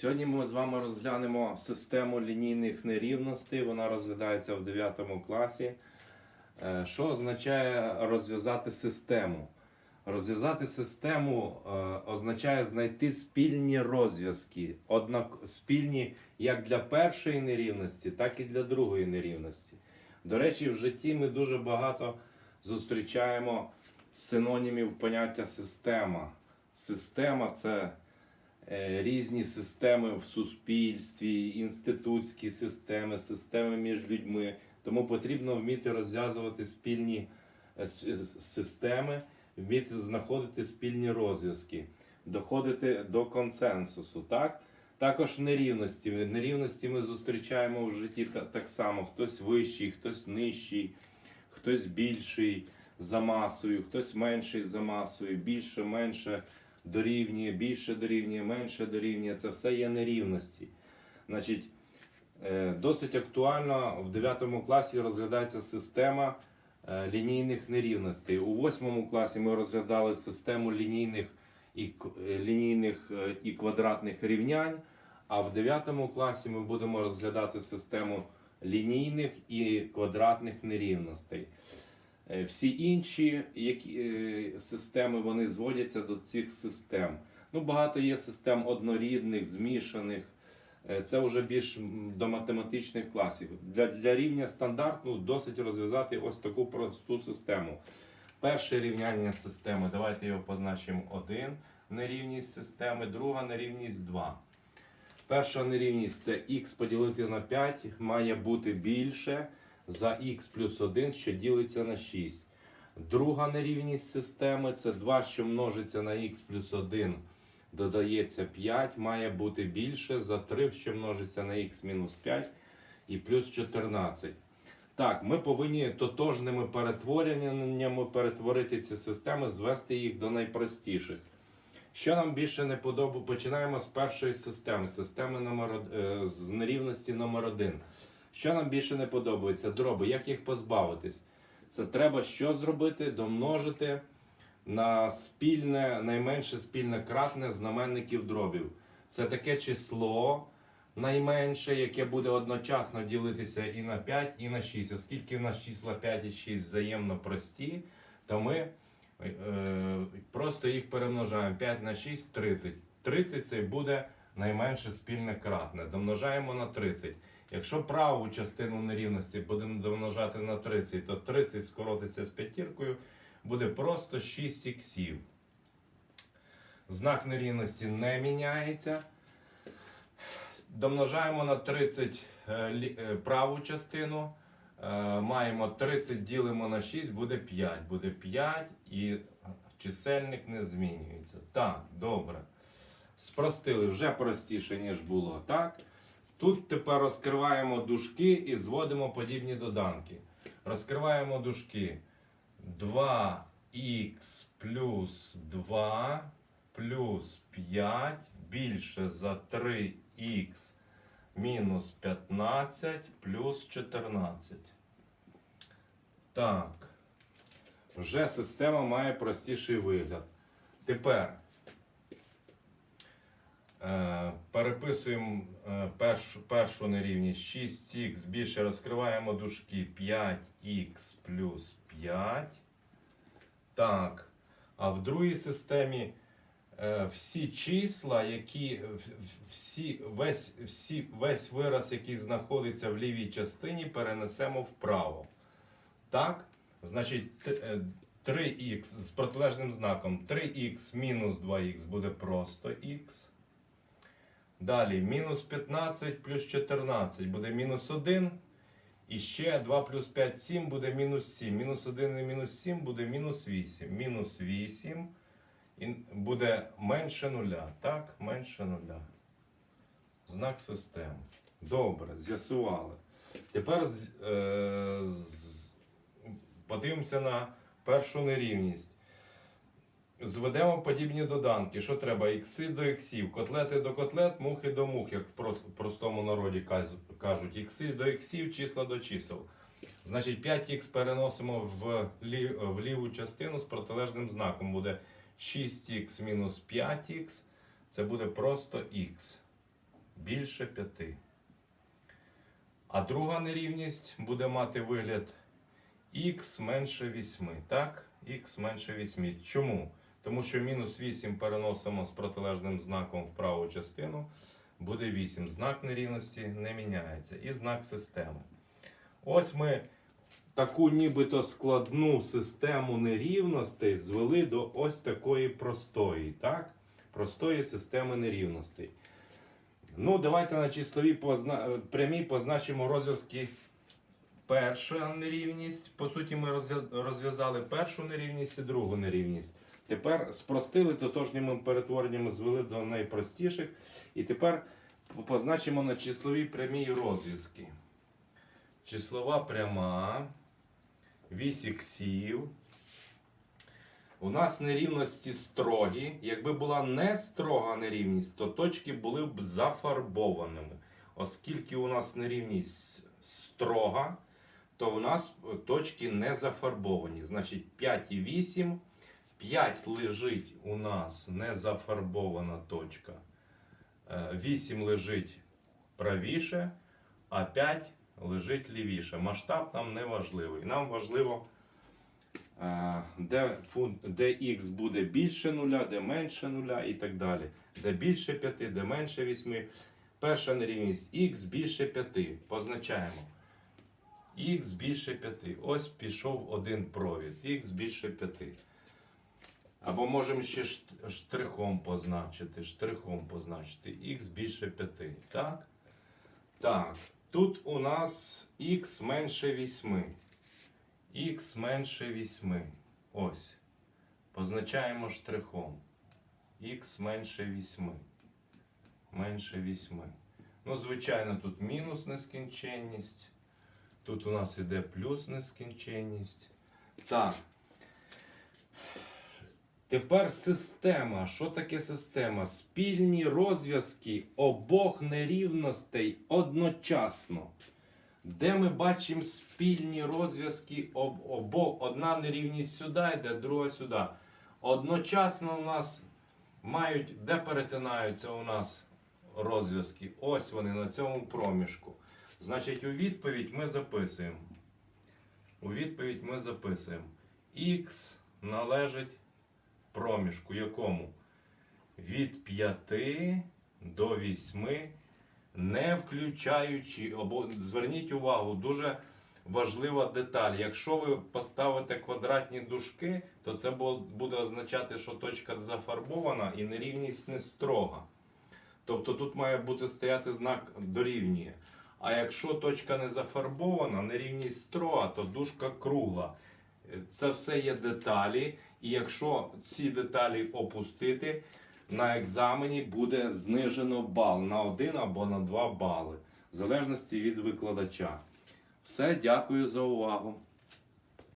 Сьогодні ми з вами розглянемо систему лінійних нерівностей. Вона розглядається в 9 класі. Е, Що означає розв'язати систему? Розв'язати систему е, означає знайти спільні розв'язки, однак спільні як для першої нерівності, так і для другої нерівності. До речі, в житті ми дуже багато зустрічаємо синонімів поняття система. Система це різні системи в суспільстві, інститутські системи, системи між людьми. Тому потрібно вміти розв'язувати спільні е, системи, вміти знаходити спільні розв'язки, доходити до консенсусу. Так? Також нерівності. Нерівності ми зустрічаємо в житті та- так само: хтось вищий, хтось нижчий, хтось більший за масою, хтось менший за масою, більше, менше дорівнює, більше дорівнює, менше дорівнює. Це все є нерівності. Значить, е, досить актуально в 9 класі розглядається система е, лінійних нерівностей. У 8 класі ми розглядали систему лінійних і, е, лінійних і квадратних рівнянь. А в 9 класі ми будемо розглядати систему лінійних і квадратних нерівностей. Е, Всі інші які, е, системи вони зводяться до цих систем. Ну, багато є систем однорідних, змішаних. Е, Це вже більш до математичних класів. Для, для рівня стандартну досить розв'язати ось таку просту систему. Перше рівняння системи, давайте його позначимо 1 нерівність системи, друга нерівність 2. Перша нерівність це х поділити на 5 має бути більше за х плюс 1, що ділиться на 6. Друга нерівність системи це 2, що множиться на х плюс 1, додається 5, має бути більше за 3, що множиться на х мінус 5 і плюс 14. Так, ми повинні тотожними перетвореннями перетворити ці системи, звести їх до найпростіших. Що нам більше не подобається? Починаємо з першої системи, системи номер, е, з нерівності номер 1. Що нам більше не подобається? Дроби. Як їх позбавитись? Це треба що зробити? Домножити на спільне, найменше спільне кратне знаменників дробів. Це таке число найменше, яке буде одночасно ділитися і на 5, і на 6. Оскільки в нас числа 5 і 6 взаємно прості, то ми е, просто їх перемножаємо. 5 на 6 30. 30 це буде найменше спільне кратне. Домножаємо на 30. Якщо праву частину нерівності будемо домножати на 30, то 30 скоротиться з п'ятіркою, буде просто 6 іксів. Знак нерівності не міняється. Домножаємо на 30 е, е, праву частину. Е, Маємо 30 ділимо на 6, буде 5. Буде 5 і чисельник не змінюється. Так, добре. Спростили вже простіше, ніж було. Так? Тут тепер розкриваємо дужки і зводимо подібні доданки. Розкриваємо дужки 2х плюс 2 плюс 5 більше за 3х мінус 15 плюс 14. Так. Вже система має простіший вигляд. Тепер переписуємо е, першу, першу нерівність 6х більше розкриваємо дужки 5х плюс 5. Так. А в другій системі е, всі числа, які всі, весь, всі, весь вираз, який знаходиться в лівій частині, перенесемо вправо. Так? Значить, е, 3х з протилежним знаком 3х мінус 2х буде просто х. Далі мінус 15 плюс 14 буде мінус 1. І ще 2 плюс 5 7 буде мінус 7. Мінус 1 і мінус 7 буде мінус 8. Мінус 8 буде менше нуля. Так, менше нуля. Знак системи. Добре, з'ясували. Тепер е, з- подивимося на першу нерівність. Зведемо подібні доданки. Що треба? Ікси до іксів, котлети до котлет, мухи до мух, як в простому народі кажуть. Ікси до іксів, числа до чисел. Значить, 5х переносимо в, лів, в ліву частину з протилежним знаком. Буде 6х мінус 5х. Це буде просто х. більше 5. А друга нерівність буде мати вигляд х менше 8. Так? Х менше 8. Чому? Тому що мінус 8 переносимо з протилежним знаком в праву частину. Буде 8. Знак нерівності не міняється. І знак системи. Ось ми таку нібито складну систему нерівностей звели до ось такої простої, так? Простої системи нерівностей. Ну, давайте на числовій позна... прямій позначимо розв'язки. Перша нерівність. По суті, ми розв'язали першу нерівність і другу нерівність. Тепер спростили тотожніми перетвореннями, звели до найпростіших. І тепер позначимо на числовій прямій розв'язки. Числова пряма. Вісь іксів. У нас нерівності строгі. Якби була не строга нерівність, то точки були б зафарбованими. Оскільки у нас нерівність строга, то у нас точки не зафарбовані. Значить, 5 і 8. 5 лежить у нас не зафарбована точка. 8 лежить правіше, а 5 лежить лівіше. Масштаб нам не важливий. Нам важливо, е, де, де х буде більше нуля, де менше нуля і так далі. Де більше 5, де менше 8. Перша нерівність х більше 5. Позначаємо. Х більше 5. Ось пішов один провід. Х більше 5. Або можемо ще штрихом позначити. Штрихом позначити. Х більше 5. Так? Так. Тут у нас х менше 8. Х менше 8. Ось. Позначаємо штрихом. Х менше 8. Менше 8. Ну, звичайно, тут мінус нескінченність. Тут у нас іде плюс нескінченність. Так. Тепер система. Що таке система? Спільні розв'язки обох нерівностей одночасно. Де ми бачимо спільні розв'язки об, обох. Одна нерівність сюди йде, друга сюди. Одночасно у нас мають, де перетинаються у нас розв'язки. Ось вони на цьому проміжку. Значить, у відповідь ми записуємо. У відповідь ми записуємо. Х належить проміжку якому? Від 5 до 8, не включаючи, або зверніть увагу, дуже важлива деталь. Якщо ви поставите квадратні дужки, то це буде означати, що точка зафарбована і нерівність не строга. Тобто тут має бути стояти знак дорівнює. А якщо точка не зафарбована, нерівність строга, то дужка кругла. Це все є деталі, і якщо ці деталі опустити, на екзамені буде знижено бал на 1 або на 2 бали, в залежності від викладача. Все, дякую за увагу.